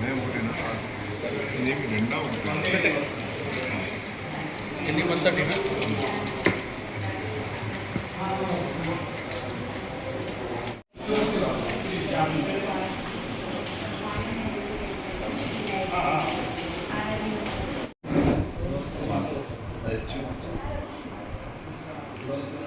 నేను ఒకటేనా రెండా ఒకటి ఎన్ని వన్ థర్టీనా లేదు ఇప్పటికైతే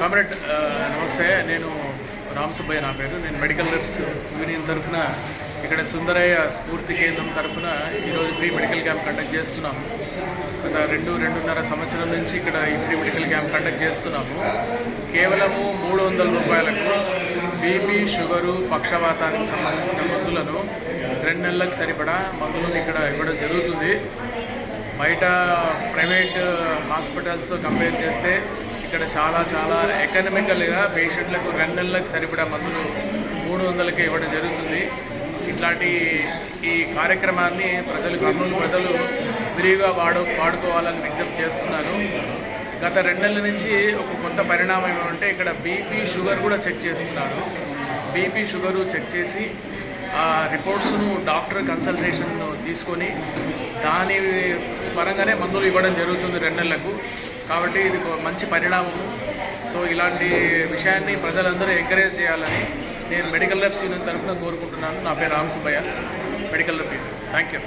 కామ్రేడ్ నమస్తే. నేను రామ్ సుబ్బయ్య నా పేరు. నేను మెడికల్ రిప్స్ యూనియన్ తరఫున ఇక్కడ సుందరయ్య స్ఫూర్తి కేంద్రం తరఫున ఈరోజు ఫ్రీ మెడికల్ క్యాంప్ కండక్ట్ చేస్తున్నాము. గత రెండు రెండున్నర సంవత్సరం నుంచి ఇక్కడ ఈ ఫ్రీ మెడికల్ క్యాంప్ కండక్ట్ చేస్తున్నాము. కేవలము మూడు వందల రూపాయలకు బీపీ షుగరు పక్షవాతానికి సంబంధించిన మందులను రెండు నెలలకు సరిపడా మందులను ఇక్కడ ఇవ్వడం జరుగుతుంది. బయట ప్రైవేట్ హాస్పిటల్స్ కంపేర్ చేస్తే ఇక్కడ చాలా చాలా ఎకనమికల్గా పేషెంట్లకు రెండు నెలలకు సరిపడా మందులు మూడు వందలకే ఇవ్వడం జరుగుతుంది. ఇట్లాంటి ఈ కార్యక్రమాన్ని ప్రజలు కర్నూలు ప్రజలు విరివిగా వాడు వాడుకోవాలని విజ్ఞప్తి చేస్తున్నాను. గత రెండు నెలల నుంచి ఒక కొత్త పరిణామం ఏమంటే ఇక్కడ బీపీ షుగర్ కూడా చెక్ చేస్తున్నారు. బీపీ షుగరు చెక్ చేసి ఆ రిపోర్ట్స్ను డాక్టర్ కన్సల్టేషన్ తీసుకొని దాని పరంగానే మందులు ఇవ్వడం జరుగుతుంది రెండు నెలలకు. కాబట్టి ఇది ఒక మంచి పరిణామము. సో ఇలాంటి విషయాన్ని ప్రజలందరూ ఎంకరేజ్ చేయాలని నేను మెడికల్ రెప్స్ యూనియన్ తరఫున కోరుకుంటున్నాను. నా పేరు Ram Subbaiah. Medical rep thank you